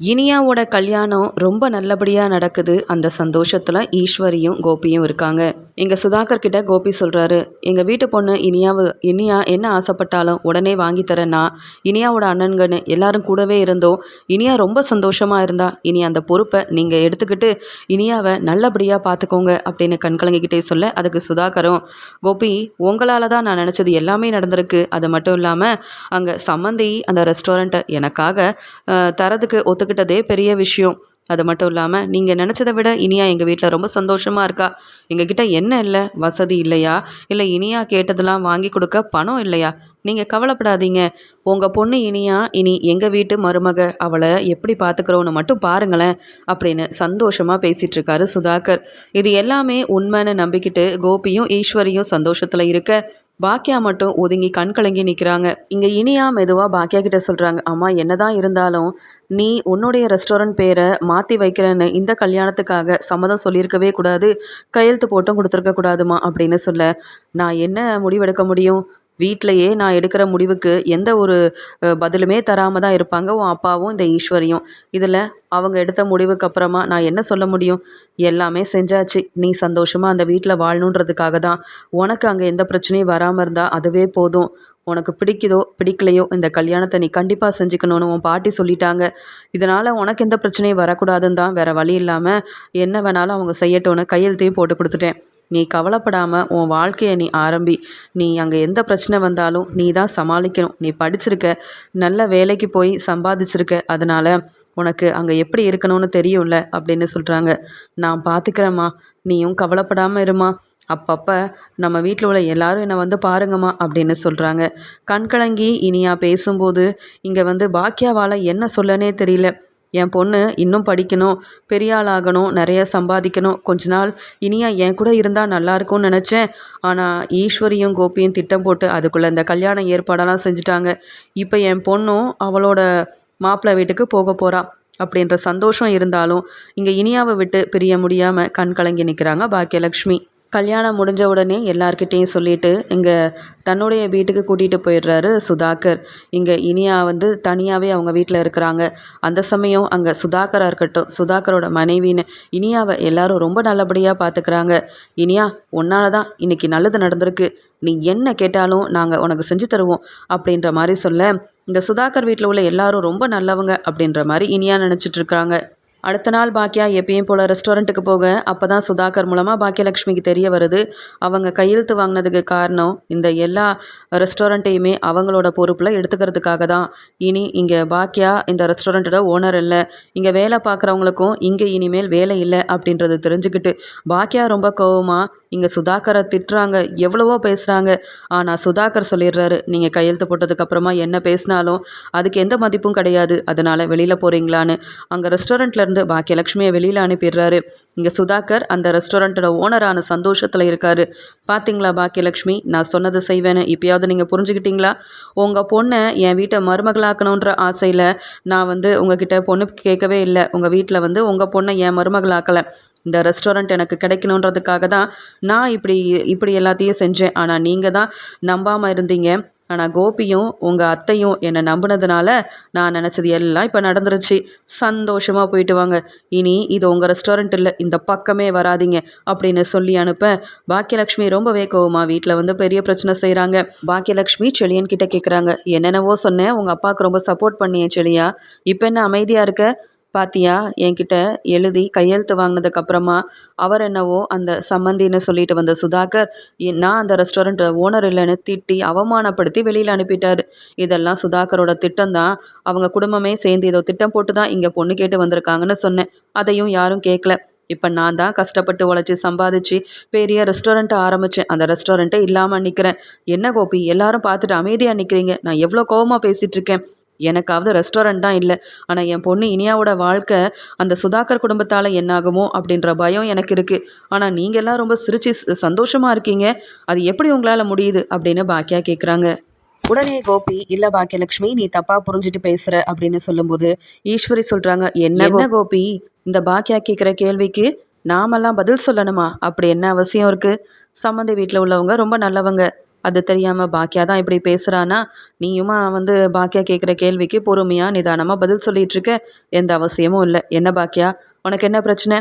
இனியாவோட கல்யாணம் ரொம்ப நல்லபடியாக நடக்குது. அந்த சந்தோஷத்தில் ஈஸ்வரியும் கோபியும் இருக்காங்க. எங்கள் சுதாகர் கிட்ட கோபி சொல்கிறாரு எங்கள் வீட்டு பொண்ணு இனியாவு இனியா என்ன ஆசைப்பட்டாலும் உடனே வாங்கி தரேன்னா இனியாவோட அண்ணன்கன்னு எல்லாரும் கூடவே இருந்தோம். இனியா ரொம்ப சந்தோஷமாக இருந்தா இனி அந்த பொறுப்பை நீங்கள் எடுத்துக்கிட்டு இனியாவை நல்லபடியாக பார்த்துக்கோங்க அப்படின்னு கண்கலங்கிக்கிட்டே சொல்ல அதுக்கு சுதாகரும் கோபி உங்களால் தான் நான் நினச்சது எல்லாமே நடந்திருக்கு. அது மட்டும் இல்லாமல் அங்கே சம்மந்தி அந்த ரெஸ்டாரண்ட்டை எனக்காக தரதுக்கு தரதுக்கு கற்றுக்கிட்டதே பெரிய விஷயம். அது மட்டும் இல்லாமல் நீங்கள் நினச்சதை விட இனியா எங்கள் வீட்டில் ரொம்ப சந்தோஷமாக இருக்கா? எங்ககிட்ட என்ன இல்லை? வசதி இல்லையா? இல்லை இனியா கேட்டதெல்லாம் வாங்கி கொடுக்க பணம் இல்லையா? நீங்கள் கவலைப்படாதீங்க. உங்கள் பொண்ணு இனியா இனி எங்கள் வீட்டு மருமக அவளை எப்படி பார்த்துக்கிறோன்னு மட்டும் பாருங்களேன் அப்படின்னு சந்தோஷமாக பேசிகிட்டு இருக்காரு சுதாகர். இது எல்லாமே உண்மைன்னு நம்பிக்கிட்டு கோபியும் ஈஸ்வரியும் சந்தோஷத்தில் இருக்க பாக்கியா மட்டும் ஒதுங்கி கண் கலங்கி நிற்கிறாங்க இங்கே இனியா மெதுவாக பாக்கியா கிட்ட சொல்கிறாங்க அம்மா என்னதான் இருந்தாலும் நீ உன்னுடைய ரெஸ்டாரண்ட் பேரை மாற்றி வைக்கிறேன்னு இந்த கல்யாணத்துக்காக சம்மதம் சொல்லியிருக்கவே கூடாது. கையெழுத்து போட்டும் கொடுத்துருக்க கூடாதுமா அப்படின்னு சொல்ல. நான் என்ன முடிவெடுக்க முடியும்? வீட்டிலையே நான் எடுக்கிற முடிவுக்கு எந்த ஒரு பதிலுமே தராமல் தான் இருப்பாங்க உன் அப்பாவும் இந்த ஈஸ்வரியும். இதில் அவங்க எடுத்த முடிவுக்கு அப்புறமா நான் என்ன சொல்ல முடியும்? எல்லாமே செஞ்சாச்சு. நீ சந்தோஷமாக அந்த வீட்டில் வாழணுன்றதுக்காக தான். உனக்கு அங்கே எந்த பிரச்சனையும் வராமல் இருந்தால் அதுவே போதும். உனக்கு பிடிக்குதோ பிடிக்கலையோ இந்த கல்யாணத்தை நீ கண்டிப்பாக செஞ்சுக்கணும்னு உன் பாட்டி சொல்லிட்டாங்க. இதனால் உனக்கு எந்த பிரச்சனையும் வரக்கூடாதுன்னு தான் வேறு வழி இல்லாமல் என்ன வேணாலும் அவங்க செய்யட்டும்னு கையெழுத்தையும் போட்டு கொடுத்துட்டேன். நீ கவலைப்படாமல் உன் வாழ்க்கையை நீ ஆரம்பி. நீ அங்கே எந்த பிரச்சனை வந்தாலும் நீ தான் சமாளிக்கணும். நீ படிச்சிருக்க நல்ல வேலைக்கு போய் சம்பாதிச்சிருக்க. அதனால் உனக்கு அங்கே எப்படி இருக்கணும்னு தெரியும்ல அப்படின்னு சொல்கிறாங்க நான் பார்த்துக்கிறேம்மா நீயும் கவலைப்படாமல் இருமா. அப்பப்போ நம்ம வீட்டில் உள்ள எல்லாரும் என்னை வந்து பாருங்கம்மா அப்படின்னு சொல்கிறாங்க கண்கலங்கி இனியா பேசும்போது இங்கே வந்து பாக்கியாவால் என்ன சொல்லனே தெரியல. என் பொண்ணு இன்னும் படிக்கணும் பெரிய ஆளாகணும் நிறைய சம்பாதிக்கணும். கொஞ்ச நாள் இனியா என் கூட இருந்தால் நல்லா இருக்கும்னு நினச்சேன். ஆனால் ஈஸ்வரியும் கோபியும் திட்டம் போட்டு அதுக்குள்ளே இந்த கல்யாண ஏற்பாடெல்லாம் செஞ்சுட்டாங்க. இப்போ என் பொண்ணும் அவளோட மாப்பிள்ளை வீட்டுக்கு போக போகிறா அப்படின்ற சந்தோஷம் இருந்தாலும் இங்கே இனியாவை விட்டு பிரிய முடியாமல் கண் கலங்கி நிற்கிறாங்க பாக்கியலக்ஷ்மி. கல்யாணம் முடிஞ்ச உடனே எல்லார்கிட்டேயும் சொல்லிட்டு இங்கே தன்னுடைய வீட்டுக்கு கூட்டிகிட்டு போயிடுறாரு சுதாகர். இங்கே இனியா வந்து தனியாகவே அவங்க வீட்டில் இருக்கிறாங்க. அந்த சமயம் அங்கே சுதாகராக இருக்கட்டும் சுதாகரோட மனைவின்னு இனியாவை எல்லாரும் ரொம்ப நல்லபடியாக பார்த்துக்கிறாங்க இனியா உன்னால தான் இன்னைக்கு நல்லது நடந்திருக்கு. நீ என்ன கேட்டாலும் நாங்கள் உனக்கு செஞ்சு தருவோம் அப்படின்ற மாதிரி சொல்ல இந்த சுதாகர் வீட்டில் உள்ள எல்லாரும் ரொம்ப நல்லவங்க அப்படின்ற மாதிரி இனியா நினச்சிட்டு இருக்காங்க. அடுத்த நாள் பாக்கியா எப்பயும் போல் ரெஸ்டாரண்ட்டுக்கு போக அப்போ தான் சுதாகர் மூலமாக பாக்கியலக்ஷ்மிக்கு தெரிய வருது. அவங்க கையெழுத்து வாங்கினதுக்கு காரணம் இந்த எல்லா ரெஸ்டாரண்ட்டையுமே அவங்களோட பொறுப்பில் எடுத்துக்கிறதுக்காக தான் இனி இங்கே பாக்கியா இந்த ரெஸ்டாரண்ட்டோட ஓனர் இல்லை. இங்கே வேலை பார்க்குறவங்களுக்கும் இங்கே இனிமேல் வேலை இல்லை அப்படின்றது தெரிஞ்சுக்கிட்டு பாக்கியா ரொம்ப கோவமாக இங்கே சுதாகரை திட்டுறாங்க எவ்வளவோ பேசுகிறாங்க ஆனால் சுதாகர் சொல்லிடுறாரு நீங்கள் கையெழுத்து போட்டதுக்கப்புறமா என்ன பேசினாலும் அதுக்கு எந்த மதிப்பும் கிடையாது. அதனால் வெளியில் போகிறீங்களான்னு அங்கே ரெஸ்டாரண்ட்லேருந்து பாக்கியலக்ஷ்மியை வெளியில் அனுப்பிடுறாரு. இங்கே சுதாகர் அந்த ரெஸ்டாரண்ட்டோட ஓனரான சந்தோஷத்தில் இருக்காரு. பார்த்தீங்களா பாக்கியலக்ஷ்மி நான் சொன்னதை செய்வேன்னு இப்பயாவது நீங்கள் புரிஞ்சுக்கிட்டீங்களா? உங்கள் பொண்ணை என் வீட்டை மருமகளாக்கணுன்ற ஆசையில் நான் வந்து உங்ககிட்ட பொண்ணு கேட்கவே இல்லை. உங்கள் வீட்டில் வந்து உங்கள் பொண்ணை என் மருமகளாக்கலை. இந்த ரெஸ்டாரண்ட் எனக்கு கிடைக்கணுன்றதுக்காக தான் நான் இப்படி இப்படி எல்லாத்தையும் செஞ்சேன். ஆனால் நீங்கள் தான் நம்பாமல் இருந்தீங்க. ஆனால் கோபியும் உங்கள் அத்தையும் என்னை நம்பினதுனால நான் நினச்சது எல்லாம் இப்போ நடந்துருச்சு. சந்தோஷமாக போயிட்டு வாங்க. இனி இது உங்கள் ரெஸ்டாரண்ட் இல்லை. இந்த பக்கமே வராதீங்க அப்படின்னு சொல்லி அனுப்ப பாக்கியலக்ஷ்மி ரொம்பவே கோவமா வீட்டில் வந்து பெரிய பிரச்சனை செய்கிறாங்க பாக்கியலக்ஷ்மி செழியன் கிட்ட கேட்குறாங்க என்னென்னவோ சொன்னேன். உங்கள் அப்பாவுக்கு ரொம்ப சப்போர்ட் பண்ணியேன் செழியா. இப்போ என்ன அமைதியாக இருக்க? பாத்தியா? என்கிட்ட எழுதி கையெழுத்து வாங்கினதுக்கு அப்புறமா அவர் என்னவோ அந்த சம்மந்தின்னு சொல்லிட்டு வந்த சுதாகர் நான் அந்த ரெஸ்டாரண்ட் ஓனர் இல்லைன்னு திட்டி அவமானப்படுத்தி வெளியில் அனுப்பிட்டார். இதெல்லாம் சுதாகரோட திட்டம் தான். அவங்க குடும்பமே சேர்ந்து ஏதோ திட்டம் போட்டு தான் இங்கே பொண்ணு கேட்டு வந்திருக்காங்கன்னு சொன்னேன். அதையும் யாரும் கேட்கல இப்போ நான் தான் கஷ்டப்பட்டு உழைச்சி சம்பாதிச்சு பெரிய ரெஸ்டாரண்ட்டை ஆரம்பித்தேன் அந்த ரெஸ்டாரண்ட்டை இல்லாமல் நிற்கிறேன் என்ன கோபி? எல்லாரும் பார்த்துட்டு அமைதியாக நிற்கிறீங்க நான் எவ்வளோ கோவமாக பேசிகிட்டு இருக்கேன். எனக்காவது ரெஸ்டாரண்ட் தான் இல்லை. ஆனால் என் பொண்ணு இனியாவோட வாழ்க்கை அந்த சுதாகர் குடும்பத்தால் என்னாகுமோ அப்படின்ற பயம் எனக்கு இருக்குது ஆனால் நீங்கள் எல்லாம் ரொம்ப சிரிச்சு ச- சந்தோஷமா இருக்கீங்க. அது எப்படி உங்களால் முடியுது அப்படின்னு பாக்கியா கேட்குறாங்க உடனே கோபி இல்ல பாக்கியலட்சுமி நீ தப்பா புரிஞ்சுட்டு பேசுற அப்படின்னு சொல்லும்போது ஈஸ்வரி சொல்றாங்க என்ன என்ன கோபி? இந்த பாக்கியா கேட்குற கேள்விக்கு நாமெல்லாம் பதில் சொல்லணுமா? அப்படி என்ன அவசியம் இருக்கு? சம்மந்தி வீட்டில் உள்ளவங்க ரொம்ப நல்லவங்க. அது தெரியாமல் பாக்கியா தான் இப்படி பேசுகிறானா நீயுமா வந்து பாக்கியா கேட்குற கேள்விக்கு பொறுமையாக நிதானமாக பதில் சொல்லிகிட்ருக்க எந்த அவசியமும் இல்லை. என்ன பாக்கியா? உனக்கு என்ன பிரச்சனை?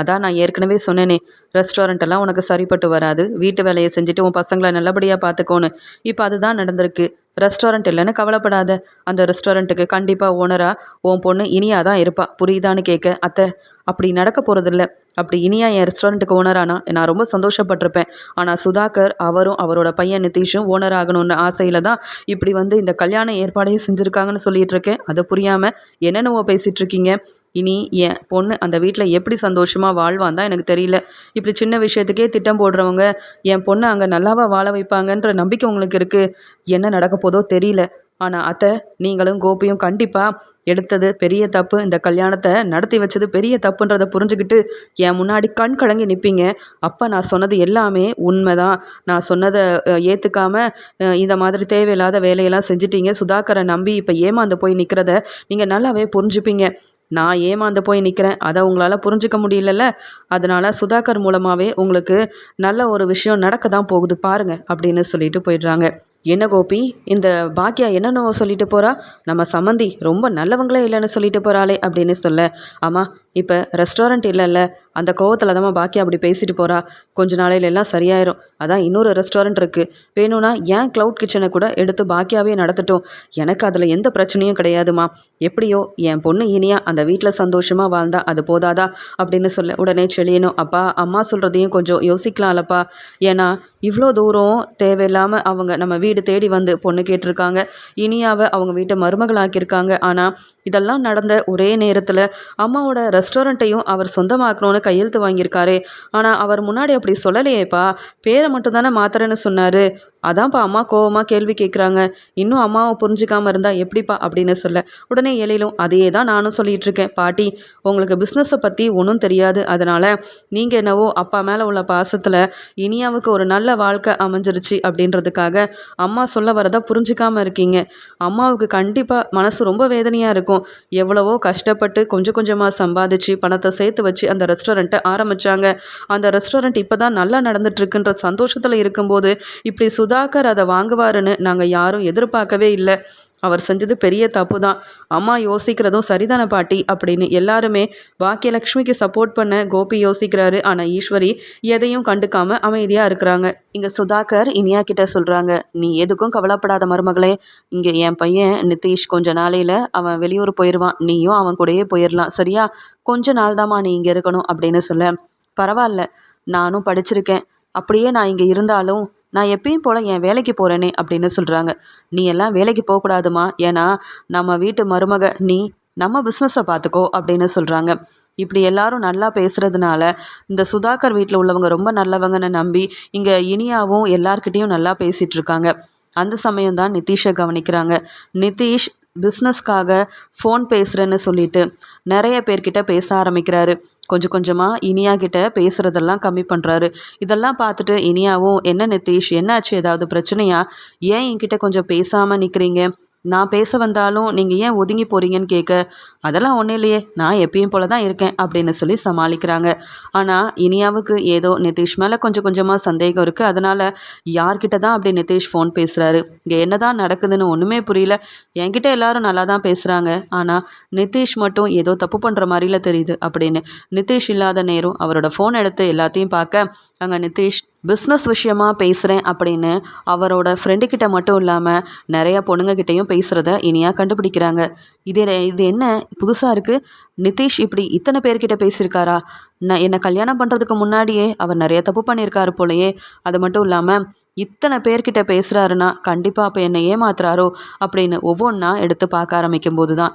அதான் நான் ஏற்கனவே சொன்னேனே ரெஸ்டாரண்ட்டெல்லாம் உனக்கு சரிப்பட்டு வராது. வீட்டு வேலையை செஞ்சுட்டு உன் பசங்களை நல்லபடியாக பார்த்துக்கோன்னு. இப்போ அதுதான் நடந்திருக்கு. ரெஸ்டாரண்ட் இல்லைன்னு கவலைப்படாத. அந்த ரெஸ்டாரண்ட்டுக்கு கண்டிப்பாக ஓனராக உன் பொண்ணு இனியாக தான் இருப்பா. புரியுதான்னு கேட்க அத்தை அப்படி நடக்க போகிறதில்ல அப்படி இனியா என் ரெஸ்டாரண்ட்டுக்கு ஓனரானா நான் ரொம்ப சந்தோஷப்பட்டிருப்பேன். ஆனால் சுதாகர் அவரும் அவரோட பையன் நிதிஷும் ஓனர் ஆகணும்னு ஆசையில் தான் இப்படி வந்து இந்த கல்யாண ஏற்பாடையும் செஞ்சுருக்காங்கன்னு சொல்லிட்டு இருக்கேன். அதை புரியாமல் என்னென்னவோ பேசிகிட்ருக்கீங்க இனி என் பொண்ணு அந்த வீட்டில் எப்படி சந்தோஷமாக வாழ்வான் தான் எனக்கு தெரியல. இப்படி சின்ன விஷயத்துக்கே திட்டம் போடுறவங்க என் பொண்ணை அங்கே நல்லாவா வாழ வைப்பாங்கன்ற நம்பிக்கை உங்களுக்கு இருக்குது என்ன நடக்க போதோ தெரியல. ஆனால் அத்தை நீங்களும் கோபியும் கண்டிப்பாக எடுத்தது பெரிய தப்பு. இந்த கல்யாணத்தை நடத்தி வச்சது பெரிய தப்புன்றதை புரிஞ்சுக்கிட்டு என் முன்னாடி கண் கலங்கி நிற்பீங்க அப்போ நான் சொன்னது எல்லாமே உண்மைதான். நான் சொன்னதை ஏற்றுக்காம இந்த மாதிரி தேவையில்லாத வேலையெல்லாம் செஞ்சிட்டீங்க. சுதாகரை நம்பி இப்போ ஏமாந்து போய் நிற்கிறத நீங்கள் நல்லாவே புரிஞ்சுப்பீங்க. நான் ஏமாந்து போய் நிற்கிறேன் அதை உங்களால் புரிஞ்சிக்க முடியலல்ல. அதனால் சுதாகர் மூலமாகவே உங்களுக்கு நல்ல ஒரு விஷயம் நடக்க தான் போகுது. பாருங்கள் அப்படின்னு சொல்லிட்டு போயிடுறாங்க. என்ன கோபி இந்த பாக்கியா என்னென்னவோ சொல்லிட்டு போகிறா நம்ம சம்மந்தி ரொம்ப நல்லவங்களே இல்லைன்னு சொல்லிட்டு போகிறாளே அப்படின்னு சொல்ல ஆமாம் இப்போ ரெஸ்டாரண்ட் இல்லைல்ல. அந்த கோவத்தில் தான் பாக்கியா அப்படி பேசிட்டு போகிறா கொஞ்ச நாளையில எல்லாம் சரியாயிரும். அதான் இன்னொரு ரெஸ்டாரண்ட் இருக்குது வேணும்னா ஏன் க்ளவுட் கிச்சனை கூட எடுத்து பாக்கியாவே நடத்தட்டும்? எனக்கு அதில் எந்த பிரச்சனையும் கிடையாதுமா. எப்படியோ என் பொண்ணு இனியா அந்த வீட்டில் சந்தோஷமாக வாழ்ந்தா அது போதாதா? அப்படின்னு சொல்ல உடனே செழியணும். அப்பா அம்மா சொல்கிறதையும் கொஞ்சம் யோசிக்கலாம்லப்பா. ஏன்னா இவ்வளோ தூரம் தேவையில்லாமல் அவங்க நம்ம வீடு தேடி வந்து பொண்ணு கேட்டிருக்காங்க. இனியாவை அவங்க வீட்டை மருமகளாக்கியிருக்காங்க. ஆனால் இதெல்லாம் நடந்த ஒரே நேரத்தில் அம்மாவோட ரெஸ்டாரண்ட்டையும் அவர் சொந்தமாக்கணும்னு கையெழுத்து வாங்கியிருக்காரு. ஆனால் அவர் முன்னாடி அப்படி சொல்லலையேப்பா. பேரை மட்டும் தானே மாத்திரன்னு சொன்னார். அதான்ப்பா அம்மா கோவமாக கேள்வி கேட்குறாங்க இன்னும் அம்மாவை புரிஞ்சிக்காமல் இருந்தால் எப்படிப்பா அப்படின்னு சொல்ல. உடனே எழிலும் அதையே தான் நானும் சொல்லிகிட்டு இருக்கேன் பாட்டி உங்களுக்கு பிஸ்னஸை பற்றி ஒன்றும் தெரியாது. அதனால் நீங்கள் என்னவோ அப்பா மேலே உள்ள பாசத்தில் இனியாவுக்கு ஒரு நல்ல வாழ்க்கை அமைஞ்சிருச்சு. அப்படின்றதுக்காக அம்மா சொல்ல வரதை புரிஞ்சிக்காமல் இருக்கீங்க. அம்மாவுக்கு கண்டிப்பாக மனசு ரொம்ப வேதனையாக இருக்கும். எவ்வளவோ கஷ்டப்பட்டு கொஞ்சம் கொஞ்சமாக சம்பாதிச்சு பணத்தை சேர்த்து வச்சு அந்த ரெஸ்டாரண்ட்டை ஆரம்பித்தாங்க அந்த ரெஸ்டாரண்ட் இப்போ தான் நல்லா நடந்துட்டுருக்குன்ற சந்தோஷத்தில் இருக்கும்போது இப்படி சுத சுதாகர் அதை வாங்குவாருன்னு நாங்கள் யாரும் எதிர்பார்க்கவே இல்லை. அவர் செஞ்சது பெரிய தப்பு தான் அம்மா யோசிக்கிறதும் சரிதான பாட்டி? அப்படின்னு எல்லாருமே பாக்கியலக்ஷ்மிக்கு சப்போர்ட் பண்ண கோபி யோசிக்கிறாரு. ஆனால் ஈஸ்வரி எதையும் கண்டுக்காம அமைதியாக இருக்கிறாங்க. இங்கே சுதாகர் இனியா கிட்ட சொல்கிறாங்க நீ எதுக்கும் கவலைப்படாத மருமகளே. இங்கே என் பையன் நிதிஷ் கொஞ்ச நாளையில் அவன் வெளியூர் போயிடுவான் நீயும் அவன் கூடயே போயிடலாம் சரியா? கொஞ்ச நாள் தாம்மா நீ இங்கே இருக்கணும் அப்படின்னு சொல்ல பரவாயில்ல. நானும் படிச்சிருக்கேன். அப்படியே நான் இங்கே இருந்தாலும் நான் எப்பயும் போல் என் வேலைக்கு போகிறேனே அப்படின்னு சொல்கிறாங்க நீ எல்லாம் வேலைக்கு போகக்கூடாதுமா. ஏன்னா நம்ம வீட்டு மருமக நீ நம்ம பிஸ்னஸை பார்த்துக்கோ அப்படின்னு சொல்கிறாங்க இப்படி எல்லாரும் நல்லா பேசுகிறதுனால இந்த சுதாகர் வீட்டில் உள்ளவங்க ரொம்ப நல்லவங்கன்னு நம்பி இங்கே இனியாவும் எல்லார்கிட்டேயும் நல்லா பேசிகிட்ருக்காங்க அந்த சமயம் தான் நிதிஷை கவனிக்கிறாங்க. நிதிஷ் பிஸ்னஸ்க்காக ஃபோன் பேசுகிறேன்னு சொல்லிட்டு நிறைய பேர்கிட்ட பேச ஆரம்பிக்கிறாரு. கொஞ்சம் கொஞ்சமாக இனியா கிட்ட பேசுகிறதெல்லாம் கம்மி பண்ணுறாரு இதெல்லாம் பார்த்துட்டு இனியாவும் என்ன நிதிஷ் என்னாச்சு? ஏதாவது பிரச்சனையா? ஏன் என்கிட்ட கொஞ்சம் பேசாமல் நிற்கிறீங்க நான் பேச வந்தாலும் நீங்கள் ஏன் ஒதுங்கி போகிறீங்கன்னு கேட்க அதெல்லாம் ஒன்றும் இல்லையே நான் எப்பயும் போல தான் இருக்கேன் அப்படின்னு சொல்லி சமாளிக்கிறாங்க. ஆனால் இனியாவுக்கு ஏதோ நிதிஷ் மேலே கொஞ்சம் கொஞ்சமாக சந்தேகம் இருக்குது அதனால் யார்கிட்ட தான் அப்படி நிதிஷ் ஃபோன் பேசுகிறாரு இங்கே என்ன தான் நடக்குதுன்னு ஒன்றுமே புரியல. என்கிட்ட எல்லாரும் நல்லா தான் பேசுகிறாங்க ஆனால் நிதிஷ் மட்டும் ஏதோ தப்பு பண்ணுற மாதிரில தெரியுது அப்படின்னு. நிதிஷ் இல்லாத நேரம் அவரோட ஃபோன் எடுத்து எல்லாத்தையும் பார்க்க அங்கே நிதிஷ் பிஸ்னஸ் விஷயமாக பேசுகிறேன் அப்படின்னு அவரோட ஃப்ரெண்டுக்கிட்ட மட்டும் இல்லாமல் நிறையா பொண்ணுங்கக்கிட்டேயும் பேசுகிறத இனியாக கண்டுபிடிக்கிறாங்க. இது இது என்ன? புதுசாக இருக்குது நிதிஷ் இப்படி இத்தனை பேர்கிட்ட பேசியிருக்காரா? நான் என்னை கல்யாணம் பண்ணுறதுக்கு முன்னாடியே அவர் நிறைய தப்பு பண்ணியிருக்காரு போலயே. அது மட்டும் இல்லாமல் இத்தனை பேர்கிட்ட பேசுகிறாருன்னா கண்டிப்பாக அப்போ என்னை ஏமாத்துறாரோ அப்படின்னு ஒவ்வொன்றா எடுத்து பார்க்க ஆரம்பிக்கும் போது தான்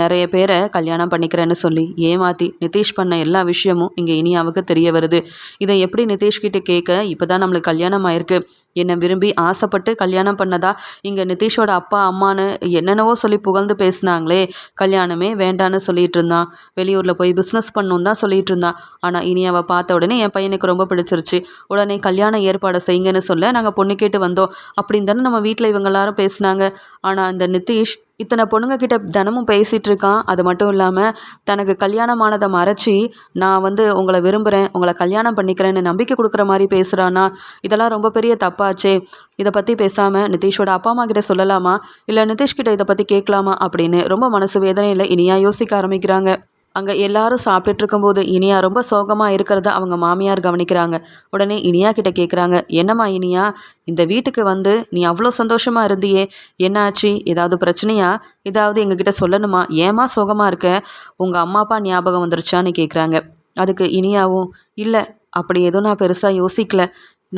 நிறைய பேரை கல்யாணம் பண்ணிக்கிறேன்னு சொல்லி ஏமாற்றி நிதிஷ் பண்ண எல்லா விஷயமும் இங்கே இனியாவுக்கு தெரிய வருது. இதை எப்படி நிதிஷ்கிட்ட கேட்க இப்போ தான் நம்மளுக்கு கல்யாணம் ஆயிருக்கு. என்னை விரும்பி ஆசைப்பட்டு கல்யாணம் பண்ணதா? இங்கே நிதிஷோட அப்பா அம்மானு என்னென்னவோ சொல்லி புகழ்ந்து பேசினாங்களே. கல்யாணமே வேண்டான்னு சொல்லிட்டு இருந்தான் வெளியூரில் போய் பிஸ்னஸ் பண்ணணும் தான் சொல்லிட்டு இருந்தான் ஆனால் இனி அவள் பார்த்த உடனே என் பையனுக்கு ரொம்ப பிடிச்சிருச்சு. உடனே கல்யாண ஏற்பாடை செய்யுங்கன்னு சொல்ல நாங்கள் பொண்ணு கேட்டு வந்தோம். அப்படின்னு தானே நம்ம வீட்டில் இவங்க எல்லாரும் பேசினாங்க. ஆனால் அந்த நிதிஷ் இத்தனை பொண்ணுங்க கிட்ட தினமும் பேசிகிட்டு இருக்கான் அது மட்டும் இல்லாமல் தனக்கு கல்யாணமானதை மறைச்சி நான் வந்து உங்களை விரும்புகிறேன் உங்களை கல்யாணம் பண்ணிக்கிறேன்னு நம்பிக்கை கொடுக்குற மாதிரி பேசுகிறானா இதெல்லாம் ரொம்ப பெரிய தப்பாச்சே. இதை பற்றி பேசாமல் நிதிஷோட அப்பா அம்மா கிட்ட சொல்லலாமா? இல்லை நிதிஷ்கிட்ட இதை பற்றி கேட்கலாமா? அப்படின்னு ரொம்ப மனசு வேதனையில் இனியாக யோசிக்க ஆரம்பிக்கிறாங்க. அங்கே எல்லாரும் சாப்பிட்டுட்டு இருக்கும்போது இனியா ரொம்ப சோகமாக இருக்கிறத அவங்க மாமியார் கவனிக்கிறாங்க. உடனே இனியா கிட்ட கேட்குறாங்க என்னம்மா இனியா இந்த வீட்டுக்கு வந்து நீ அவ்வளோ சந்தோஷமாக இருந்தியே என்னாச்சு ஏதாவது பிரச்சனையா? ஏதாவது எங்ககிட்ட சொல்லணுமா? ஏமா சோகமாக இருக்க? உங்கள் அம்மா அப்பா ஞாபகம் வந்துருச்சான்னு கேட்குறாங்க அதுக்கு இனியாவும் இல்லை அப்படி எதுவும் நான் பெருசாக யோசிக்கல.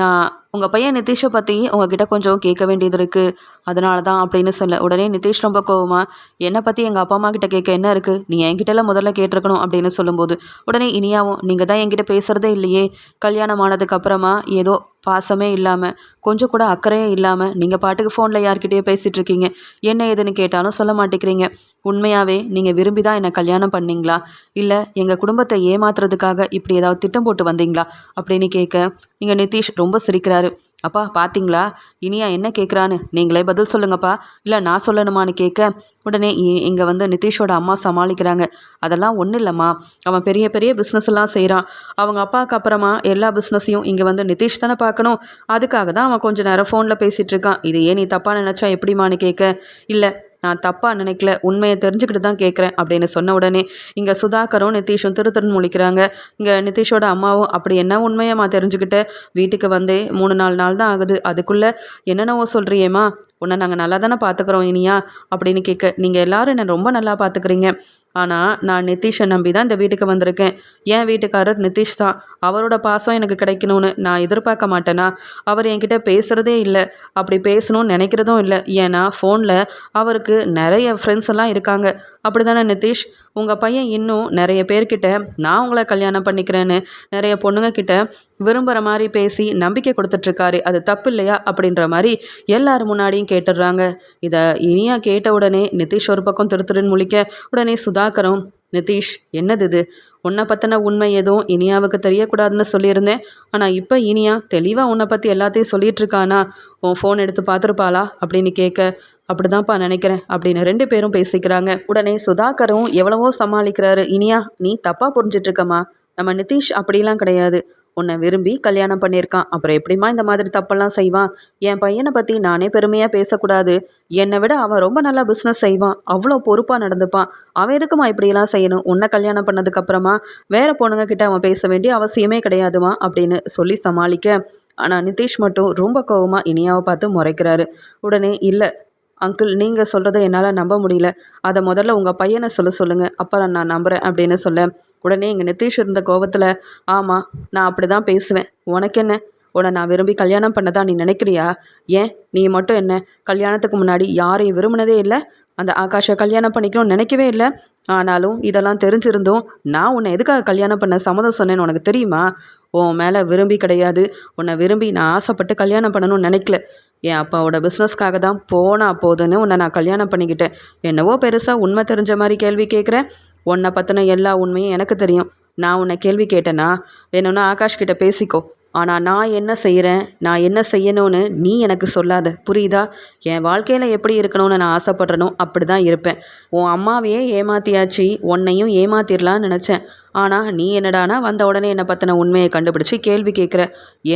நான் உங்கள் பையன் நிதிஷை பற்றி உங்ககிட்ட கொஞ்சம் கேட்க வேண்டியது இருக்குது அதனால தான் அப்படின்னு சொல்ல உடனே நிதிஷ் ரொம்ப கோவமா என்னை பற்றி எங்கள் அப்பா அம்மா கிட்ட கேட்க என்ன இருக்குது நீ என்கிட்டலாம் முதல்ல கேட்டிருக்கணும் அப்படின்னு சொல்லும்போது உடனே இனியாவும் நீங்கள் தான் என்கிட்ட பேசுகிறதே இல்லையே. கல்யாணம் ஆனதுக்கப்புறமா ஏதோ பாசமே இல்லாமல் கொஞ்சம் கூட அக்கறையே இல்லாமல் நீங்கள் பாட்டுக்கு ஃபோனில் யார்கிட்டயோ பேசிகிட்டு இருக்கீங்க. என்ன ஏதுன்னு கேட்டாலும் சொல்ல மாட்டேங்கிறீங்க. உண்மையாகவே நீங்கள் விரும்பி தான் என்னை கல்யாணம் பண்ணீங்களா? இல்லை எங்கள் குடும்பத்தை ஏமாத்துறதுக்காக இப்படி ஏதாவது திட்டம் போட்டு வந்தீங்களா? அப்படின்னு கேட்க இங்கே நிதிஷ் ரொம்ப சிரிக்கிறாரு. அப்பா பார்த்தீங்களா இனியா என்ன கேட்குறான்னு நீங்களே பதில் சொல்லுங்கப்பா. இல்லை நான் சொல்லணுமான்னு கேட்க உடனே இங்கே வந்து நிதிஷோட அம்மா சமாளிக்கிறாங்க. அதெல்லாம் ஒன்றும் இல்லைம்மா. அவன் பெரிய பெரிய பிஸ்னஸ் எல்லாம் செய்கிறான் அவங்க அப்பாவுக்கு அப்புறமா எல்லா பிஸ்னஸையும் இங்கே வந்து நிதிஷ் தானே பார்க்கணும் அதுக்காக தான் அவன் கொஞ்சம் நேரம் ஃபோனில் பேசிகிட்டு இருக்கான். இது ஏன் நீ தப்பாக நினச்சா எப்படிமான்னு கேட்க இல்லை நான் தப்பாக நினைக்கல உண்மையை தெரிஞ்சுக்கிட்டு தான் கேட்குறேன் அப்படின்னு சொன்ன உடனே இங்கே சுதாகரும் நிதிஷும் திரு திருன்னு முழிக்கிறாங்க. இங்கே நிதிஷோட அம்மாவும் அப்படி என்ன உண்மையம்மா தெரிஞ்சுக்கிட்டு? வீட்டுக்கு வந்து மூணு நாலு நாள் தான் ஆகுது. அதுக்குள்ளே என்னென்னவோ சொல்கிறியேம்மா உன்னை நாங்கள் நல்லா தானே பார்த்துக்குறோம் இனியா? அப்படின்னு கேட்க நீங்கள் எல்லோரும் என்னை ரொம்ப நல்லா பார்த்துக்குறீங்க ஆனால் நான் நிதிஷை நம்பி தான் இந்த வீட்டுக்கு வந்திருக்கேன். என் வீட்டுக்காரர் நிதிஷ் தான். அவரோட பாசம் எனக்கு கிடைக்கணும்னு நான் எதிர்பார்க்க மாட்டேனா? அவர் என்கிட்ட பேசுகிறதே இல்லை. அப்படி பேசணும்னு நினைக்கிறதும் இல்லை. ஏன்னா ஃபோனில் அவருக்கு நிறைய ஃப்ரெண்ட்ஸ் எல்லாம் இருக்காங்க. அப்படி தானே நிதிஷ்? உங்கள் பையன் இன்னும் நிறைய பேர்கிட்ட நான் உங்களை கல்யாணம் பண்ணிக்கிறேன்னு நிறைய பொண்ணுங்க கிட்ட விரும்புகிற மாதிரி பேசி நம்பிக்கை கொடுத்துட்ருக்காரு. அது தப்பு இல்லையா? அப்படின்ற மாதிரி எல்லார் முன்னாடியும் கேட்டுடுறாங்க. இதை இனியா கேட்ட உடனே நிதிஷ் ஒரு பக்கம் திருத்திருன்னு முழிக்க உடனே சுதாகரும் நிதிஷ் என்னது இது? உன்னை பற்றின உண்மை எதுவும் இனியாவுக்கு தெரியக்கூடாதுன்னு சொல்லியிருந்தேன். ஆனால் இப்போ இனியா தெளிவாக உன்னை பற்றி எல்லாத்தையும் சொல்லிகிட்ருக்கானா உன் ஃபோன் எடுத்து பார்த்துருப்பாளா? அப்படின்னு கேட்க அப்படிதான்ப்பா நினைக்கிறேன் அப்படின்னு ரெண்டு பேரும் பேசிக்கிறாங்க. உடனே சுதாகரும் எவ்வளவோ சமாளிக்கிறாரு. இனியா நீ தப்பாக புரிஞ்சிட்ருக்கம்மா. நம்ம நிதிஷ் அப்படிலாம் கிடையாது. உன்னை விரும்பி கல்யாணம் பண்ணியிருக்கான். அப்புறம் எப்படிமா இந்த மாதிரி தப்பெல்லாம் செய்வான்? என் பையனை பற்றி நானே பெருமையாக பேசக்கூடாது. என்னை விட அவன் ரொம்ப நல்லா பிஸ்னஸ் செய்வான். அவ்வளோ பொறுப்பாக நடந்துப்பான். அவன் எதுக்குமா இப்படியெல்லாம் செய்யணும்? உன்னை கல்யாணம் பண்ணதுக்கப்புறமா வேறு பொண்ணுங்க கிட்ட அவன் பேச வேண்டிய அவசியமே கிடையாதுமா? அப்படின்னு சொல்லி சமாளிக்க. ஆனால் நிதிஷ் மட்டும் ரொம்ப கோவமாக இனியாவை பார்த்து முறைக்கிறாரு. உடனே இல்லை அங்கிள் நீங்கள் சொல்கிறத என்னால் நம்ப முடியல. அதை முதல்ல உங்கள் பையனை சொல்ல சொல்லுங்கள் அப்புறம் நான் நம்புகிறேன் அப்படின்னு சொல்ல உடனே எங்கள் நிதிஷ் இருந்த கோபத்தில் ஆமாம் நான் அப்படி தான் பேசுவேன். உனக்கு என்ன? உன்னை நான் விரும்பி கல்யாணம் பண்ணதா நீ நினைக்கிறியா? ஏன்? நீ மட்டும் என்ன? கல்யாணத்துக்கு முன்னாடி யாரையும் விரும்பினதே இல்லை. அந்த ஆகாஷை கல்யாணம் பண்ணிக்கணும்னு நினைக்கவே இல்லை. ஆனாலும் இதெல்லாம் தெரிஞ்சிருந்தும் நான் உன்னை எதுக்காக கல்யாணம் பண்ண சம்மதம் சொன்னேன்னு உனக்கு தெரியுமா? உன் மேலே விரும்பி கிடையாது. உன்னை விரும்பி நான் ஆசைப்பட்டு கல்யாணம் பண்ணணும்னு நினைக்கல. என் அப்பாவோட பிஸ்னஸ்க்காக தான் போனா போதுன்னு உன்னை நான் கல்யாணம் பண்ணிக்கிட்டேன். என்னவோ பெருசாக உண்மை தெரிஞ்ச மாதிரி கேள்வி கேட்குறேன் உன்னை பற்றின எல்லா உண்மையும் எனக்கு தெரியும். நான் உன்னை கேள்வி கேட்டேன்னா வேணும்னா ஆகாஷ் கிட்ட பேசிக்கோ. ஆனால் நான் என்ன செய்கிறேன் நான் என்ன செய்யணும்னு நீ எனக்கு சொல்லாத. புரியுதா? என் வாழ்க்கையில் எப்படி இருக்கணும்னு நான் ஆசைப்பட்றனோ அப்படி தான் இருப்பேன். உன் அம்மாவையே ஏமாத்தியாச்சு. உன்னையும் ஏமாத்திடலான்னு நினச்சேன். ஆனால் நீ என்னடானா வந்த உடனே என்னை பற்றின உண்மையை கண்டுபிடிச்சி கேள்வி கேட்குற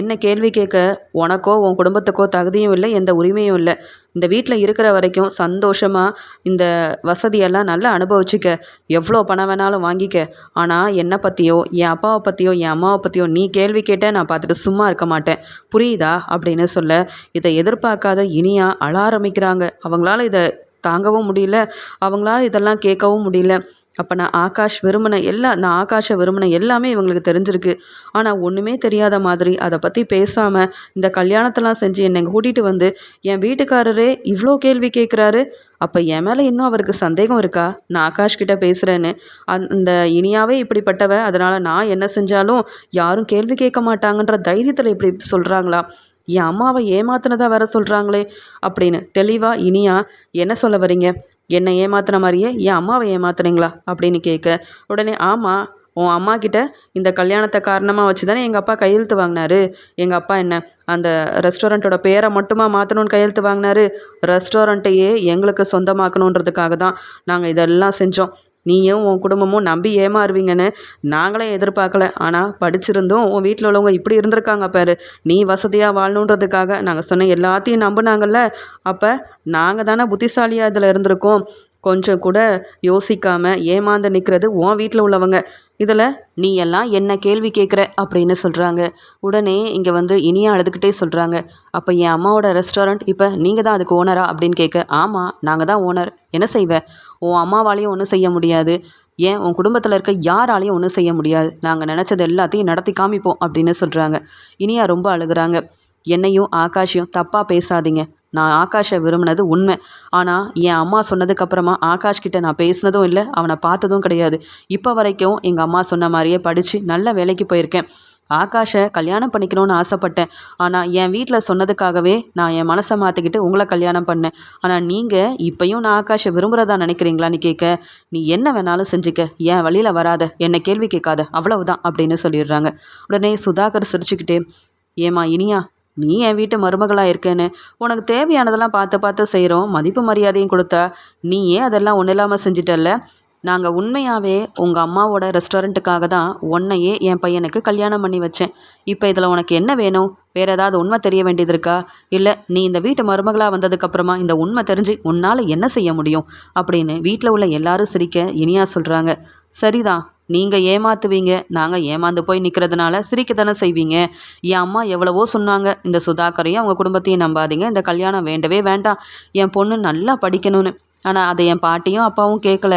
என்ன கேள்வி கேட்க? உனக்கோ உன் குடும்பத்துக்கோ தகுதியும் இல்லை எந்த உரிமையும் இல்லை. இந்த வீட்டில் இருக்கிற வரைக்கும் சந்தோஷமாக இந்த வசதியெல்லாம் நல்லா அனுபவிச்சுக்க. எவ்வளோ பணம் வேணாலும் வாங்கிக்க. ஆனால் என்னை பற்றியோ என் அப்பாவை பற்றியோ என் அம்மாவை பற்றியோ நீ கேள்வி கேட்ட நான் பார்த்துட்டு சும்மா இருக்க மாட்டேன். புரியுதா? அப்படின்னு சொல்ல இதை எதிர்பார்க்காத இனியா அழ ஆரம்பிக்கிறாங்க. அவங்களால இதை தாங்கவும் முடியல. அவங்களால இதெல்லாம் கேட்கவும் முடியல. அப்போ நான் ஆகாஷ் விரும்பின எல்லா நான் ஆகாஷை விரும்பின எல்லாமே இவங்களுக்கு தெரிஞ்சிருக்கு. ஆனால் ஒன்றுமே தெரியாத மாதிரி அதை பற்றி பேசாமல் இந்த கல்யாணத்தெல்லாம் செஞ்சு என்னை கூட்டிகிட்டு வந்து என் வீட்டுக்காரரே இவ்வளோ கேள்வி கேட்குறாரு அப்போ என் மேலே இன்னும் அவருக்கு சந்தேகம் இருக்கா? நான் ஆகாஷ் கிட்டே பேசுகிறேன்னு அந்த இனியாவே இப்படிப்பட்டவ அதனால் நான் என்ன செஞ்சாலும் யாரும் கேள்வி கேட்க மாட்டாங்கன்ற தைரியத்தில் இப்படி சொல்கிறாங்களா என் அம்மாவை ஏமாத்தினதாக வேற சொல்கிறாங்களே அப்படின்னு தெளிவாக இனியா என்ன சொல்ல வரீங்க? என்னை ஏமாத்தின மாதிரியே என் அம்மாவை ஏமாத்துனீங்களா? அப்படின்னு கேட்க உடனே ஆமாம் உன் அம்மா கிட்ட இந்த கல்யாணத்தை காரணமாக வச்சு தானே எங்கள் அப்பா கையெழுத்து வாங்கினாரு. எங்கள் அப்பா என்ன அந்த ரெஸ்டாரண்ட்டோட பேரை மட்டுமா மாற்றணும்னு கையெழுத்து வாங்கினாரு? ரெஸ்டாரண்ட்டையே எங்களுக்கு சொந்தமாக்கணுன்றதுக்காக தான் நாங்கள் இதெல்லாம் செஞ்சோம். நீயும் உன் குடும்பமும் நம்பி ஏமாறுவீங்கன்னு நாங்களே எதிர்பார்க்கல. ஆனால் படிச்சிருந்தும் உன் வீட்டில் உள்ளவங்க இப்படி இருந்திருக்காங்க பாரு. நீ வசதியாக வாழணுன்றதுக்காக நாங்கள் சொன்ன எல்லாத்தையும் நம்பினாங்கல்ல. அப்போ நாங்கள் தானே புத்திசாலியாக இதில் இருந்திருக்கோம். கொஞ்சம் கூட யோசிக்காம ஏமாந்து நிற்கிறது உன் வீட்டில் உள்ளவங்க. இதில் நீ எல்லாம் என்ன கேள்வி கேட்குற அப்படின்னு சொல்கிறாங்க உடனே இங்கே வந்து இனியா அழுதுகிட்டே சொல்கிறாங்க அப்போ என் அம்மாவோட ரெஸ்டாரண்ட் இப்போ நீங்கள் தான் அதுக்கு ஓனரா அப்படின்னு கேட்க ஆமாம் நாங்கள் தான் ஓனர் என்ன செய்வேன் உன் அம்மாவாலையும் ஒன்றும் செய்ய முடியாது. ஏன்? உன் குடும்பத்தில் இருக்க யாராலையும் ஒன்றும் செய்ய முடியாது. நாங்கள் நினச்சது எல்லாத்தையும் நடத்தி காமிப்போம் அப்படின்னு சொல்கிறாங்க இனியா ரொம்ப அழுகுறாங்க. என்னையும் ஆகாஷையும் தப்பாக பேசாதீங்க. நான் ஆகாஷை விரும்பினது உண்மை. ஆனால் என் அம்மா சொன்னதுக்கப்புறமா ஆகாஷ் கிட்ட நான் பேசினதும் இல்லை அவனை பார்த்ததும் கிடையாது. இப்போ வரைக்கும் எங்கள் அம்மா சொன்ன மாதிரியே படித்து நல்ல வேலைக்கு போயிருக்கேன். ஆகாஷை கல்யாணம் பண்ணிக்கணும்னு ஆசைப்பட்டேன். ஆனால் என் வீட்டில் சொன்னதுக்காகவே நான் என் மனசை மாற்றிக்கிட்டு உங்களை கல்யாணம் பண்ணேன். ஆனால் நீங்கள் இப்பையும் நான் ஆகாஷை விரும்புகிறதா நினைக்கிறீங்களான்னு கேட்க நீ என்ன வேணாலும் செஞ்சுக்க என் வழியில் வராத என்னை கேள்வி கேட்காத அவ்வளவுதான் அப்படின்னு சொல்லிடுறாங்க. உடனே சுதாகர் சிரிச்சுக்கிட்டே ஏமா இனியா நீ என் வீட்டு மருமகளாக இருக்கேன்னு உனக்கு தேவையானதெல்லாம் பார்த்து பார்த்து செய்கிறோம் மதிப்பு மரியாதையும் கொடுத்தா. நீ ஏன் அதெல்லாம் ஒன்றும் இல்லாமல் செஞ்சிட்டல்ல? நாங்கள் உண்மையாகவே உங்கள் அம்மாவோட ரெஸ்டாரண்ட்டுக்காக தான் உன்னையே என் பையனுக்கு கல்யாணம் பண்ணி வச்சேன். இப்போ இதில் உனக்கு என்ன வேணும்? வேறு ஏதாவது உண்மை தெரிய வேண்டியது இருக்கா? இல்லை நீ இந்த வீட்டு மருமகளாக வந்ததுக்கப்புறமா இந்த உண்மை தெரிஞ்சு உன்னால் என்ன செய்ய முடியும்? அப்படின்னு வீட்டில் உள்ள எல்லாரும் சிரிக்க இனியா சொல்கிறாங்க சரிதான் நீங்கள் ஏமாத்துவீங்க நாங்கள் ஏமாந்து போய் நிற்கிறதுனால சிரிக்க தானே செய்வீங்க. என் அம்மா எவ்வளவோ சொன்னாங்க. இந்த சுதாகரையும் அவங்க குடும்பத்தையும் நம்பாதீங்க. இந்த கல்யாணம் வேண்டவே வேண்டாம். என் பொண்ணு நல்லா படிக்கணும்னு. ஆனால் அதை என் பாட்டியும் அப்பாவும் கேட்கல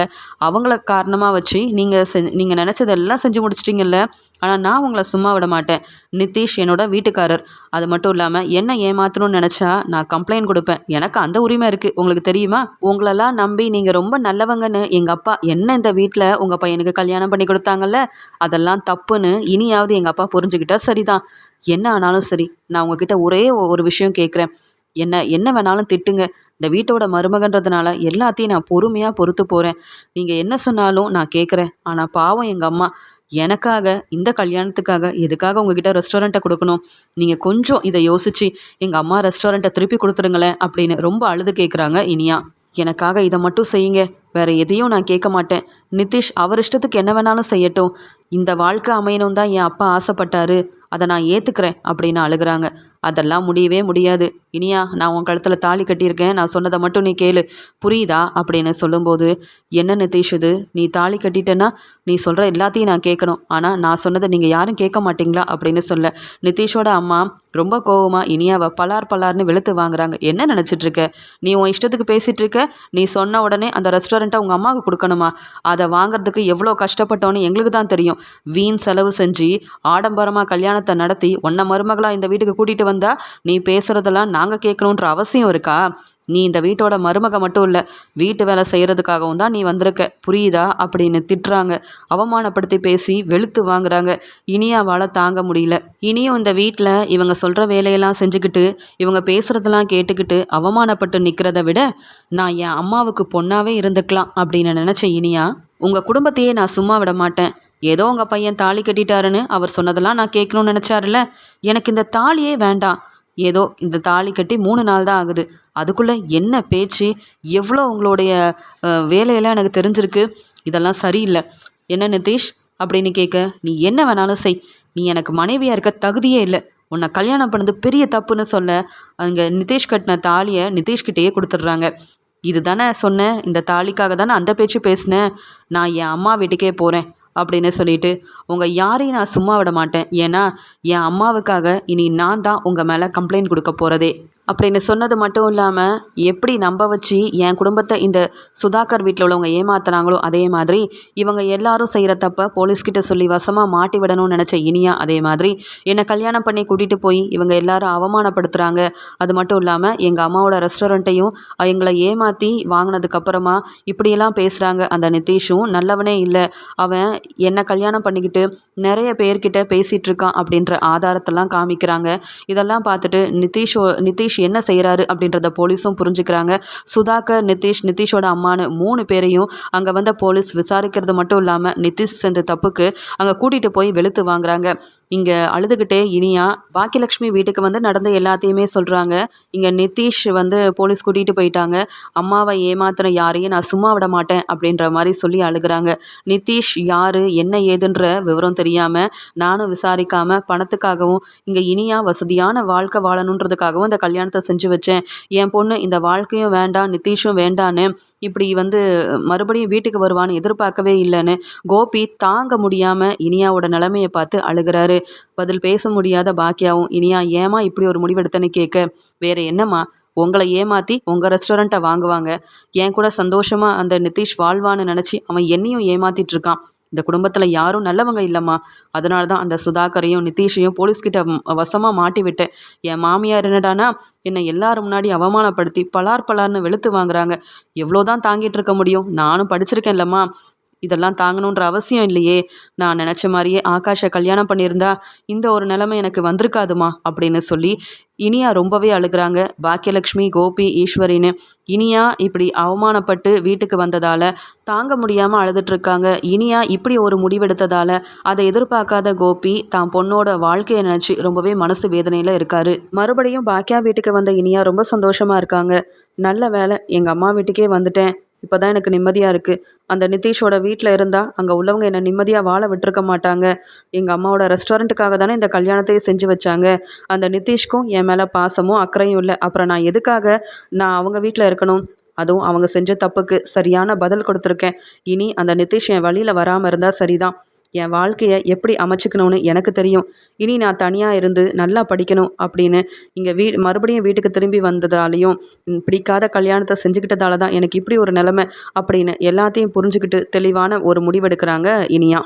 அவங்கள காரணமாக வச்சு நீங்கள் செ நீங்கள் நினச்சதெல்லாம் செஞ்சு முடிச்சிட்டிங்கல்ல? ஆனால் நான் உங்களை சும்மா விட மாட்டேன். நிதிஷ் என்னோட வீட்டுக்காரர். அது மட்டும் இல்லாமல் என்ன ஏமாற்றணும்னு நினச்சா நான் கம்ப்ளைண்ட் கொடுப்பேன். எனக்கு அந்த உரிமை இருக்குது உங்களுக்கு தெரியுமா? உங்களெல்லாம் நம்பி நீங்கள் ரொம்ப நல்லவங்கன்னு எங்கள் அப்பா என்ன இந்த வீட்டில் உங்கள் பையனுக்கு கல்யாணம் பண்ணி கொடுத்தாங்கல்ல? அதெல்லாம் தப்புன்னு இனியாவது எங்கள் அப்பா புரிஞ்சுக்கிட்டா சரிதான். என்ன ஆனாலும் சரி நான் உங்ககிட்ட ஒரே ஒரு விஷயம் கேட்குறேன் என்ன என்ன வேணாலும் திட்டுங்க. இந்த வீட்டோட மருமகன்றதுனால எல்லாத்தையும் நான் பொறுமையாக பொறுத்து போகிறேன் நீங்கள் என்ன சொன்னாலும் நான் கேட்குறேன் ஆனால் பாவம் எங்கள் அம்மா. எனக்காக இந்த கல்யாணத்துக்காக எதுக்காக உங்ககிட்ட ரெஸ்டாரண்ட்டை கொடுக்கணும்? நீங்கள் கொஞ்சம் இதை யோசித்து எங்கள் அம்மா ரெஸ்டாரண்ட்டை திருப்பி கொடுத்துருங்களேன் அப்படின்னு ரொம்ப அழுது கேட்குறாங்க இனியா. எனக்காக இதை மட்டும் செய்யுங்க. வேறு எதையும் நான் கேட்க மாட்டேன். நிதிஷ் அவர் இஷ்டத்துக்கு என்ன வேணாலும் செய்யட்டும். இந்த வாழ்க்கை அமையணும் தான் என் அப்பா ஆசைப்பட்டாரு. அதை நான் ஏற்றுக்கிறேன் அப்படின்னு அழுகிறாங்க. அதெல்லாம் முடியவே முடியாது. இனியா நான் உன் கழுத்தில் தாலி கட்டியிருக்கேன். நான் சொன்னதை மட்டும் நீ கேளு. புரியுதா? அப்படின்னு சொல்லும்போது என்ன நிதிஷ் இது? நீ தாலி கட்டிட்டேன்னா நீ சொல்கிற எல்லாத்தையும் நான் கேட்கணும் ஆனால் நான் சொன்னதை நீங்கள் யாரும் கேட்க மாட்டீங்களா? அப்படின்னு சொல்ல நிதிஷோட அம்மா ரொம்ப கோவமாக இனியாவை பலார் பலார்னு வெளுத்து வாங்குறாங்க. என்ன நினச்சிட்ருக்க? நீ உன் இஷ்டத்துக்கு பேசிகிட்டு இருக்க நீ சொன்ன உடனே அந்த ரெஸ்டாரண்ட்டை உங்கள் அம்மாவுக்கு கொடுக்கணுமா? அதை வாங்குறதுக்கு எவ்வளோ கஷ்டப்பட்டோன்னு எங்களுக்கு தான் தெரியும். வீண் செலவு செஞ்சு ஆடம்பரமாக கல்யாணத்தை நடத்தி உன்னை மருமகளாக இந்த வீட்டுக்கு கூட்டிகிட்டு வந்தால் நீ பேசுகிறதெல்லாம் நாங்கள் கேட்கணுன்ற அவசியம் இருக்கா? நீ இந்த வீட்டோட மருமக மட்டும் இல்லை வீட்டு வேலை செய்கிறதுக்காகவும் தான் நீ வந்திருக்க. புரியுதா? அப்படின்னு திட்டுறாங்க. அவமானப்படுத்தி பேசி வெளுத்து வாங்குறாங்க. இனியாவால் தாங்க முடியல. இனியும் இந்த வீட்டில் இவங்க சொல்கிற வேலையெல்லாம் செஞ்சுக்கிட்டு இவங்க பேசுகிறதெல்லாம் கேட்டுக்கிட்டு அவமானப்பட்டு நிற்கிறத விட நான் என் அம்மாவுக்கு பொண்ணாகவே இருந்துக்கலாம் அப்படின்னு நினச்ச இனியா உங்கள் குடும்பத்தையே நான் சும்மா விட மாட்டேன். ஏதோ உங்கள் பையன் தாலி கட்டிட்டாருன்னு அவர் சொன்னதெல்லாம் நான் கேட்கணும்னு நினச்சாருல எனக்கு இந்த தாலியே வேண்டாம். ஏதோ இந்த தாலி கட்டி மூணு நாள் தான் ஆகுது. அதுக்குள்ளே என்ன பேச்சு? எவ்வளோ உங்களுடைய வேலையெல்லாம் எனக்கு தெரிஞ்சிருக்கு. இதெல்லாம் சரியில்லை. என்ன நிதிஷ்? அப்படின்னு கேட்க நீ என்ன வேணாலும் செய். நீ எனக்கு மனைவியாக இருக்க தகுதியே இல்லை. உன்னை கல்யாணம் பண்ணது பெரிய தப்புன்னு சொல்ல. அங்கே நிதிஷ் கட்டின தாலியை நிதிஷ்கிட்டேயே கொடுத்துட்றாங்க. இது தானே சொன்னேன் இந்த தாலிக்காக தானே அந்த பேச்சு பேசினேன் நான் என் அம்மா வீட்டுக்கே போகிறேன் அப்படின்னு சொல்லிட்டு உங்கள் யாரையும் நான் சும்மா விட மாட்டேன். ஏன்னா என் அம்மாவுக்காக இனி நான் தான் உங்கள் மேலே கம்ப்ளைண்ட் கொடுக்க போகிறதே அப்படின்னு சொன்னது மட்டும் இல்லாமல் எப்படி நம்ப வச்சு என் குடும்பத்தை இந்த சுதாகர் வீட்டில் உள்ளவங்க ஏமாத்துனாங்களோ அதே மாதிரி இவங்க எல்லாரும் செய்கிற தப்பை போலீஸ்கிட்ட சொல்லி வசமாக மாட்டி விடணும்னு நினச்ச இனியா அதே மாதிரி என்னை கல்யாணம் பண்ணி கூட்டிகிட்டு போய் இவங்க எல்லாரும் அவமானப்படுத்துகிறாங்க அது மட்டும் இல்லாமல் எங்கள் அம்மாவோட ரெஸ்டாரண்ட்டையும் எங்களை ஏமாற்றி வாங்கினதுக்கப்புறமா இப்படியெல்லாம் பேசுகிறாங்க அந்த நிதிஷும். நல்லவனே இல்லை. அவன் என்னை கல்யாணம் பண்ணிக்கிட்டு நிறைய பேர்கிட்ட பேசிகிட்ருக்கான் அப்படின்ற ஆதாரத்தெல்லாம் காமிக்கிறாங்க. இதெல்லாம் பார்த்துட்டு நிதிஷோ நிதிஷ் என்ன செய்கிறாரு அப்படின்றத போலீஸும் புரிஞ்சுக்கிறாங்க. சுதாகர் நிதிஷ் நிதிஷோட அம்மானு மூணு பேரையும் அங்கே வந்த போலீஸ் விசாரிக்கிறது மட்டும் இல்லாமல் நிதிஷ் செஞ்ச தப்புக்கு அங்கே கூட்டிகிட்டு போய் வெளுத்து வாங்குறாங்க. இங்கே அழுதுகிட்டே இனியா பாக்கியலட்சுமி வீட்டுக்கு வந்து நடந்த எல்லாத்தையுமே சொல்கிறாங்க இங்கே நிதிஷ் வந்து போலீஸ் கூட்டிகிட்டு போயிட்டாங்க. அம்மாவை ஏமாத்துகிற யாரையும் நான் சும்மா விட மாட்டேன் அப்படின்ற மாதிரி சொல்லி அழுகிறாங்க. நிதிஷ் யார் என்ன ஏதுன்ற விவரம் தெரியாமல் நானும் விசாரிக்காமல் பணத்துக்காகவும் இங்கே இனியா வசதியான வாழ்க்கை வாழணுன்றதுக்காகவும் இந்த கல்யாணத்தை செஞ்சு வச்சேன். என் பொண்ணு இந்த வாழ்க்கையும் வேண்டாம் நிதிஷும் வேண்டான்னு இப்படி வந்து மறுபடியும் வீட்டுக்கு வருவான்னு எதிர்பார்க்கவே இல்லைன்னு கோபி தாங்க முடியாமல் இனியாவோட நிலைமையை பார்த்து அழுகிறாரு. பதில் பேச முடியாத பாக்கியாவும் இனியா ஏமா இப்படி ஒரு முடிவெடுத்தேன்னு கேட்க வேற என்னம்மா? உங்களை ஏமாற்றி உங்கள் ரெஸ்டாரண்ட்டை வாங்குவாங்க. என் கூட சந்தோஷமாக அந்த நிதிஷ் வாழ்வான்னு நினச்சி அவன் என்னையும் ஏமாத்திட்டு இருக்கான். இந்த குடும்பத்தில் யாரும் நல்லவங்க இல்லைம்மா. அதனால தான் அந்த சுதாகரையும் நிதிஷையும் போலீஸ்கிட்ட வசமாக மாட்டி விட்டேன். என் மாமியார் என்னடானா என்னை எல்லாரும் முன்னாடி அவமானப்படுத்தி பலார் பலார்னு வெளுத்து வாங்குறாங்க. எவ்வளோ தான் தாங்கிட்டு இருக்க முடியும்? நானும் படிச்சிருக்கேன்லம்மா. இதெல்லாம் தாங்கணுன்ற அவசியம் இல்லையே. நான் நினச்ச மாதிரியே ஆகாஷை கல்யாணம் பண்ணியிருந்தா இந்த ஒரு நிலைமை எனக்கு வந்திருக்காதுமா அப்படின்னு சொல்லி இனியா ரொம்பவே அழுகிறாங்க. பாக்கியலக்ஷ்மி கோபி ஈஸ்வரின்னு இனியா இப்படி அவமானப்பட்டு வீட்டுக்கு வந்ததால் தாங்க முடியாமல் அழுதுட்ருக்காங்க. இனியா இப்படி ஒரு முடிவெடுத்ததால் அதை எதிர்பார்க்காத கோபி தான் பொண்ணோட வாழ்க்கையை நினச்சி ரொம்பவே மனசு வேதனையில் இருக்கார். மறுபடியும் பாக்கியா வீட்டுக்கு வந்த இனியா ரொம்ப சந்தோஷமாக இருக்காங்க. நல்ல வேலை எங்கள் அம்மா வீட்டுக்கே வந்துட்டேன். இப்போ தான் எனக்கு நிம்மதியாக இருக்குது அந்த நிதிஷோட வீட்டில் இருந்தால் அங்கே உள்ளவங்க என்னை நிம்மதியாக வாழ விட்டுருக்க மாட்டாங்க. எங்கள் அம்மாவோட ரெஸ்டாரண்ட்டுக்காக தானே இந்த கல்யாணத்தையே செஞ்சு வச்சாங்க. அந்த நிதிஷ்க்கும் என் மேலே பாசமும் அக்கறையும் இல்லை. அப்புறம் நான் எதுக்காக நான் அவங்க வீட்டில் இருக்கணும்? அதுவும் அவங்க செஞ்ச தப்புக்கு சரியான பதில் கொடுத்துருக்கேன். இனி அந்த நிதிஷ் என் வழியில் வராமல் இருந்தால் சரிதான். என் வாழ்க்கையை எப்படி அமைச்சிக்கணும்னு எனக்கு தெரியும். இனி நான் தனியாக இருந்து நல்லா படிக்கணும் அப்படின்னு இங்கே வீ மறுபடியும் வீட்டுக்கு திரும்பி வந்ததாலையும் பிடிக்காத கல்யாணத்தை செஞ்சுக்கிட்டதால தான் எனக்கு இப்படி ஒரு நிலமை அப்படின்னு எல்லாத்தையும் புரிஞ்சுக்கிட்டு தெளிவான ஒரு முடிவெடுக்கிறாங்க இனியா.